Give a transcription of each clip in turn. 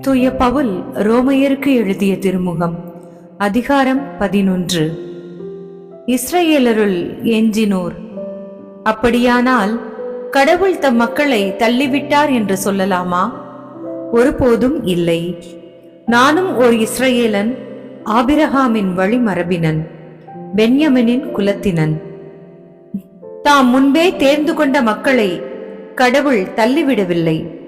தூய பவுல் ரோமையருக்கு எழுதிய திருமுகம் அதிகாரம் பதினொன்று. இஸ்ரேலருள் எஞ்சினோர் அப்படியானால் கடவுள் தம் மக்களை தள்ளிவிட்டார் என்று சொல்லலாமா? ஒருபோதும் இல்லை. நானும் ஒரு இஸ்ரேலன் ஆபிரகாமின் வழிமரபினன் பென்யமினின் குலத்தினன். தாம் முன்பே தேர்ந்து கொண்ட மக்களை கடவுள் தள்ளிவிடவில்லை.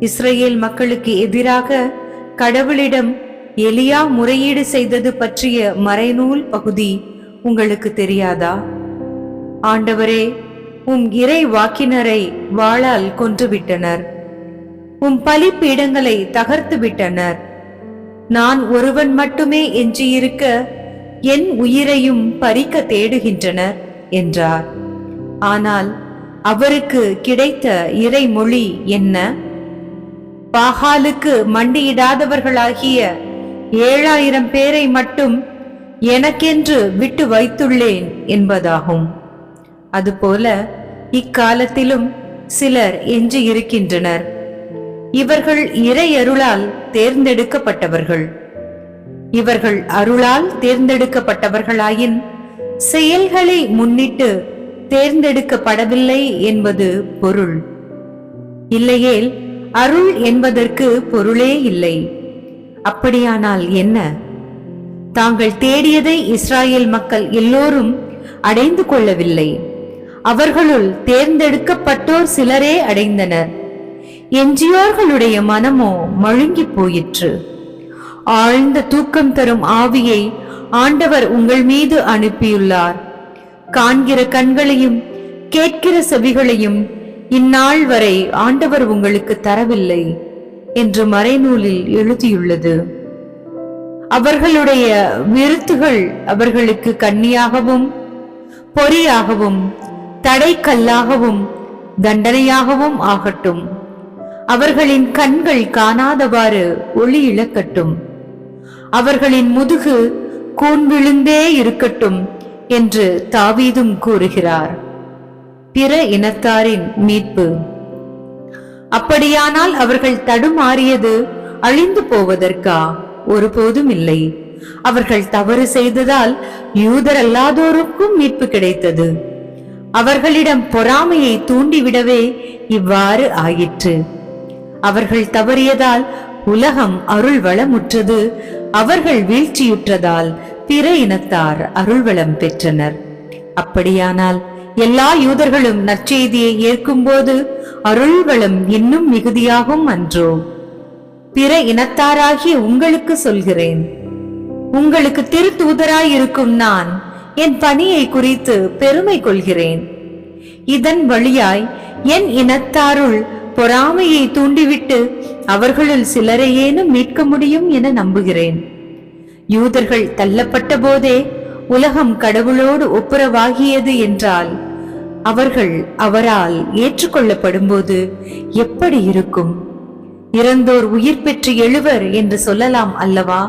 இஸ்ரேல் மக்களுக்கு எதிராக கடவுளிடம் எலியா முறையீடு செய்தது பற்றிய மறைநூல் பகுதி உங்களுக்கு தெரியாதா? ஆண்டவரே உம் இறை வாக்கினரை வாளால் கொன்றுவிட்டனர். உம் பலிப்பீடங்களை தகர்த்து விட்டனர் நான் ஒருவன் மட்டுமே எஞ்சியிருக்க என் உயிரையும் பறிக்க தேடுகின்றனர் என்றார். ஆனால் அவருக்கு கிடைத்த இறைமொழி என்ன? பாகாலுக்கு மண்டியிடாதவர்களாகிய ஏழாயிரம் பேரை மட்டும் எனக்கென்று விட்டு வைத்துள்ளேன் என்பதாகும். அதுபோல இக்காலத்திலும் சிலர் எஞ்சி இருக்கின்றனர். இவர்கள் இறை அருளால் தேர்ந்தெடுக்கப்பட்டவர்கள். இவர்கள் அருளால் தேர்ந்தெடுக்கப்பட்டவர்களாயின் செயல்களை முன்னிட்டு தேர்ந்தெடுக்கப்படவில்லை என்பது பொருள். இல்லையேல் அருள் என்பதற்கு பொருளே இல்லை. அப்படியானால் என்ன? தாங்கள் தேடியதை இஸ்ராயேல் மக்கள் எல்லோரும் அடைந்து கொள்ளவில்லை. அவர்களுள் தேர்ந்தெடுக்கப்பட்டோர் சிலரே அடைந்தனர். எஞ்சியோர்களுடைய மனமோ மழுங்கி போயிற்று. ஆழ்ந்த தூக்கம் தரும் ஆவியை ஆண்டவர் உங்கள் மீது அனுப்பியுள்ளார். காண்கிற கண்களையும் கேட்கிற செவிகளையும் இந்நாள் வரை ஆண்டவர் உங்களுக்கு தரவில்லை என்று மறைநூலில் எழுதியுள்ளது. அவர்களுடைய விருத்துகள் அவர்களுக்கு கண்ணியாகவும் பொறியாகவும் தடைக்கல்லாகவும் தண்டனையாகவும் ஆகட்டும். அவர்களின் கண்கள் காணாதவாறு ஒளி இழக்கட்டும். அவர்களின் முதுகு கூன் விழுந்தே இருக்கட்டும் என்று தாவீதும் கூறுகிறார். பிற இனத்தாரின் மீட்பு. அப்படியானால் அவர்கள் தடுமாறியது அழிந்து போவதற்கா? ஒருபோதும் இல்லை அவர்கள் தவறு செய்ததால் யூதர் அல்லாதோருக்கும் மீட்பு கிடைத்தது. அவர்களிடம் பொறாமையை தூண்டிவிடவே இவ்வாறு ஆயிற்று. அவர்கள் தவறியதால் உலகம் அருள் வளமுற்றது அவர்கள் வீழ்ச்சியுற்றதால் பிற இனத்தார் அருள்வளம் பெற்றனர். அப்படியானால் எல்லா யூதர்களும் நற்செய்தியை ஏற்கும்போது அருள்வளம் இன்னும் மிகுதியாகும் அன்றோ. பிற இனத்தாராகிய உங்களுக்கு சொல்கிறேன். உங்களுக்கு திருத்தூதராயிருக்கும் நான் என் பணியை குறித்து பெருமை கொள்கிறேன். இதன் வழியாய் என் இனத்தாருள் பொறாமையை தூண்டிவிட்டு அவர்களுள் சிலரையேனும் மீட்க முடியும் என நம்புகிறேன். யூதர்கள் தள்ளப்பட்ட போதே உலகம் கடவுளோடு ஒப்புரவாகியது என்றால் அவர்கள் அவரால் ஏற்றுக்கொள்ளப்படும்போது எப்படி இருக்கும்? இறந்தோர் உயிர் பெற்று எழுவர் என்று சொல்லலாம் அல்லவா?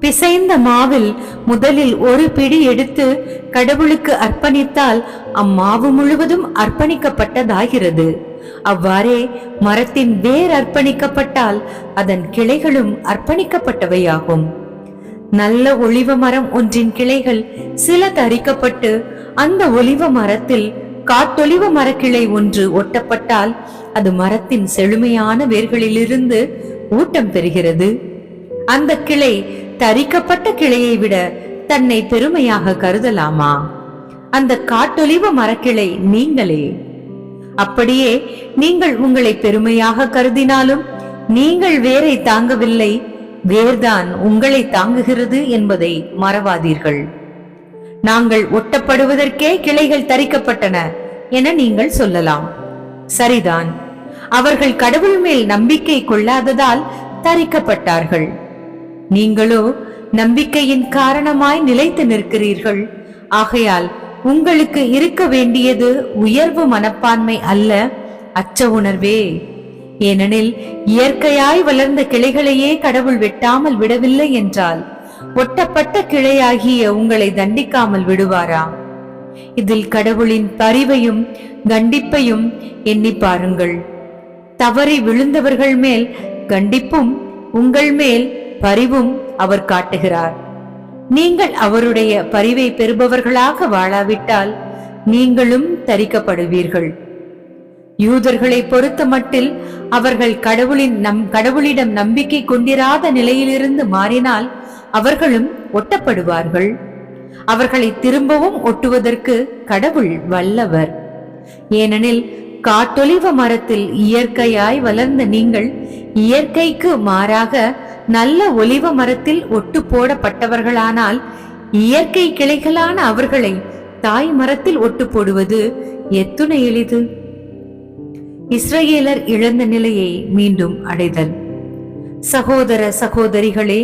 பிசைந்த மாவில் முதலில் ஒரு பிடி எடுத்து கடவுளுக்கு அர்ப்பணித்தால் அம்மாவு முழுவதும் அர்ப்பணிக்கப்பட்டதாகிறது. அவ்வாறே மரத்தின் வேர் அர்ப்பணிக்கப்பட்டால் அதன் கிளைகளும் அர்ப்பணிக்கப்பட்டவையாகும். நல்ல ஒளிவ மரம் ஒன்றின் கிளைகள் சில தரிக்கப்பட்டு அந்த ஒளிவ மரத்தில் காட்டொலிவ மரக்கிளை ஒன்று ஒட்டப்பட்டால் அது மரத்தின் செழுமையான வேர்களிலிருந்து ஊட்டம் பெறுகிறது. அந்த கிளை தரிக்கப்பட்ட கிளையை விட தன்னை பெருமையாக கருதலாமா? அந்த காட்டொலிவ மரக்கிளை நீங்களே. அப்படியே நீங்கள் உங்களை பெருமையாக கருதினாலும் நீங்கள் வேரை தாங்கவில்லை. வேர்தான் உங்களை தாங்குகிறது என்பதை மறவாதீர்கள். நாங்கள் ஒட்டப்படுவதற்கே கிளைகள் தரிக்கப்பட்டன என நீங்கள் சொல்லலாம். சரிதான். அவர்கள் கடவுள் மேல் நம்பிக்கை கொள்ளாததால் தரிக்கப்பட்டார்கள். நீங்களோ நம்பிக்கையின் காரணமாய் நிலைத்து நிற்கிறீர்கள். ஆகையால் உங்களுக்கு இருக்க வேண்டியது உயர்வு மனப்பான்மை அல்ல. அச்ச உணர்வே. ஏனெனில் இயற்கையாய் வளர்ந்த கிளைகளையே கடவுள் வெட்டாமல் விடவில்லை என்றால் ஒட்டப்பட்ட கிளையாகிய உங்களை தண்டிக்காமல் விடுவாரா? இதில் கடவுளின் பரிவையும் கண்டிப்பையும் எண்ணி பாருங்கள். தவறி விழுந்தவர்கள் மேல் கண்டிப்பும் உங்கள் மேல் பரிவும் அவர் காட்டுகிறார். நீங்கள் அவருடைய பரிவை பெறுபவர்களாக வாழாவிட்டால் நீங்களும் தரிக்கப்படுவீர்கள். யூதர்களை பொறுத்தமட்டில் அவர்கள் கடவுளின் நம் கடவுளிடம் நம்பிக்கை கொண்டிராத நிலையிலிருந்து மாறினால் அவர்களும் ஒட்டப்படுவார்கள். அவர்களை திரும்பவும் ஒட்டுவதற்கு கடவுள் வல்லவர். ஏனெனில் காட்டொலிவ மரத்தில் இயற்கையாய் வளர்ந்த நீங்கள் இயற்கைக்கு மாறாக நல்ல ஒலிவ மரத்தில் ஒட்டு போடப்பட்டவர்களானால் இயற்கை கிளைகளான அவர்களை தாய் மரத்தில் ஒட்டு போடுவது எத்துணை எளிது. இஸ்ரேலர் இழந்த நிலையை மீண்டும் அடைதல். சகோதர சகோதரிகளே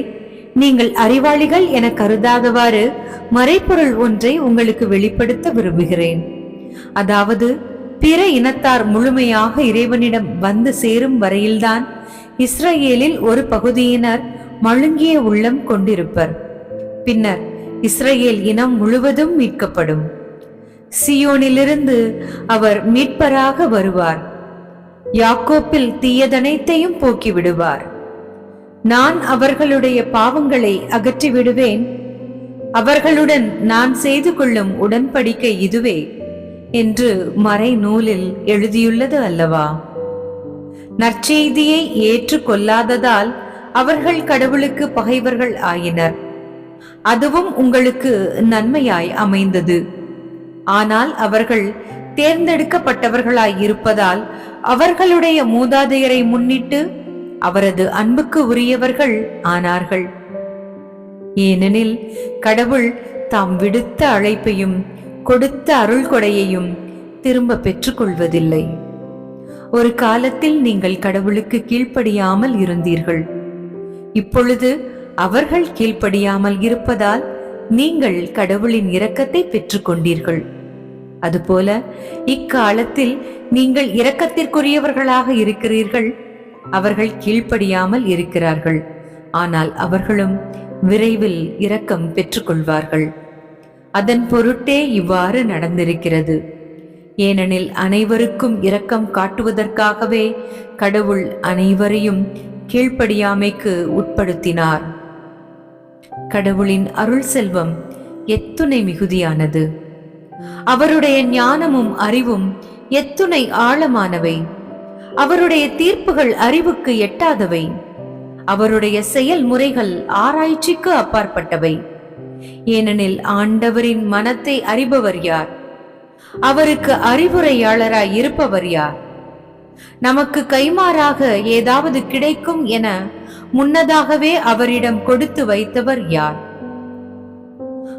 நீங்கள் அறிவாளிகள் என கருதாதவாறு மறைப்பொருள் ஒன்றை உங்களுக்கு வெளிப்படுத்த விரும்புகிறேன். அதாவது பிற இனத்தார் முழுமையாக இறைவனிடம் வந்து சேரும் வரையில்தான் இஸ்ரேலில் ஒரு பகுதியினர் மழுங்கிய உள்ளம் கொண்டிருப்பர். பின்னர் இஸ்ரேல் இனம் முழுவதும் மீட்கப்படும். சியோனிலிருந்து அவர் மீட்பராக வருவார். யாக்கோப்பில் தீயதனைத்தையும் போக்கி விடுவார் நான் அவர்களுடைய பாவங்களை அகற்றி விடுவேன் அவர்களுடன் நான் செய்து கொள்ளும் உடன்படிக்கை இதுவே என்று மறை நூலில் எழுதியுள்ளது அல்லவா? நற்செய்தியை ஏற்றுக்கொள்ளாததால் அவர்கள் கடவுளுக்கு பகைவர்கள் ஆயினர். அதுவும் உங்களுக்கு நன்மையாய் அமைந்தது. ஆனால் அவர்கள் தேர்ந்தெடுக்கப்பட்டவர்களாய் இருப்பதால் அவர்களுடைய மூதாதையரை முன்னிட்டு அவரது அன்புக்கு உரியவர்கள் ஆனார்கள். ஏனெனில் கடவுள் தாம் விடுத்த அழைப்பையும் கொடுத்த அருள் கொடையையும் திரும்ப பெற்றுக்கொள்வதில்லை. ஒரு காலத்தில் நீங்கள் கடவுளுக்கு கீழ்ப்படியாமல் இருந்தீர்கள். இப்பொழுது அவர்கள் கீழ்ப்படியாமல் இருப்பதால் நீங்கள் கடவுளின் இரக்கத்தை பெற்றுக்கொண்டீர்கள். அதுபோல இக்காலத்தில் நீங்கள் இரக்கத்திற்குரியவர்களாக இருக்கிறீர்கள். அவர்கள் கீழ்ப்படியாமல் இருக்கிறார்கள். ஆனால் அவர்களும் விரைவில் இரக்கம் பெற்றுக்கொள்வார்கள். அதன் பொருட்டே இவ்வாறு நடந்திருக்கிறது. ஏனெனில் அனைவருக்கும் இரக்கம் காட்டுவதற்காகவே கடவுள் அனைவரையும் கீழ்ப்படியாமைக்கு உட்படுத்தினார். கடவுளின் அருள் செல்வம் எத்துணை மிகுதியானது. அவருடைய ஞானமும் அறிவும் எத்துணை ஆழமானவை. அவருடைய தீர்ப்புகள் அறிவுக்கு எட்டாதவை. அவருடைய செயல்முறைகள் ஆராய்ச்சிக்கு அப்பாற்பட்டவை. ஏனெனில் ஆண்டவரின் மனத்தை அறிபவர் யார்? அவருக்கு அறிவுரையாளராய் இருப்பவர் யார்? நமக்கு கைமாறாக ஏதாவது கிடைக்கும் என முன்னதாகவே அவரிடம் கொடுத்து வைத்தவர் யார்?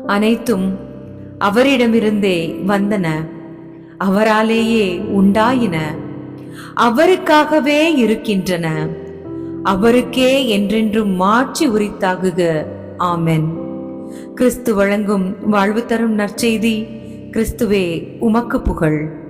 அனைத்தும் அவரிடமிருந்தே வந்தன. அவராலேயே உண்டாயின. அவருக்காகவே இருக்கின்றன. அவருக்கே என்றென்றும் மாற்றி உரித்தாகுக. ஆமென். கிறிஸ்து வழங்கும் வாழ்வு தரும் நற்செய்தி கிறிஸ்துவே உமக்கு புகழ்.